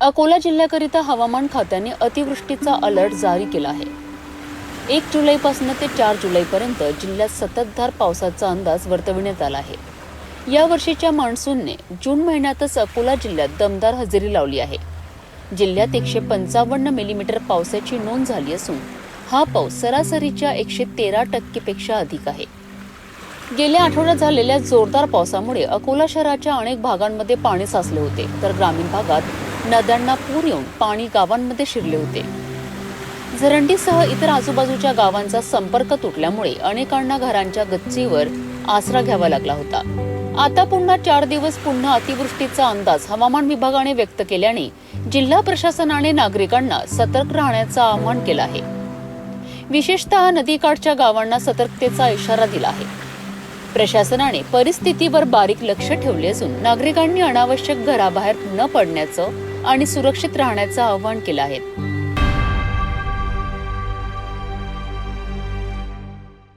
अकोला जिल्ह्याकरिता हवामान खात्याने अतिवृष्टीचा अलर्ट जारी केला आहे. एक जुलैपासून ते चार जुलैपर्यंत जिल्ह्यात सततधार पावसाचा अंदाज वर्तविण्यात आला आहे. या वर्षीच्या मान्सूनने जून महिन्यातच अकोला जिल्ह्यात दमदार हजेरी लावली आहे. जिल्ह्यात एकशे पंचावन्न मिलीमीटर पावसाची नोंद झाली असून हा पाऊस सरासरीच्या एकशे तेरा टक्केपेक्षा अधिक आहे. गेल्या आठवड्यात झालेल्या जोरदार पावसामुळे अकोला शहराच्या अनेक भागांमध्ये पाणी साचले होते तर ग्रामीण भागात नद्यांना पूर येऊन पाणी गावांमध्ये शिरले होते. झरंडीसह इतर आजूबाजूच्या गावांचा संपर्क तुटल्यामुळे अनेकांना घरांच्या गच्चीवर आसरा घ्यावा लागला होता. आता पुन्हा चार दिवस पुन्हा अतिवृष्टीचा अंदाज हवामान विभागाने व्यक्त केल्याने जिल्हा प्रशासनाने नागरिकांना सतर्क राहण्याचं आवाहन केलं आहे. विशेषतः नदीकाठच्या गावांना सतर्कतेचा इशारा दिला आहे. प्रशासनाने परिस्थितीवर बारीक लक्ष ठेवले असून नागरिकांनी अनावश्यक घराबाहेर न पडण्याचं आणि सुरक्षित राहण्याचं आवाहन केलं आहे.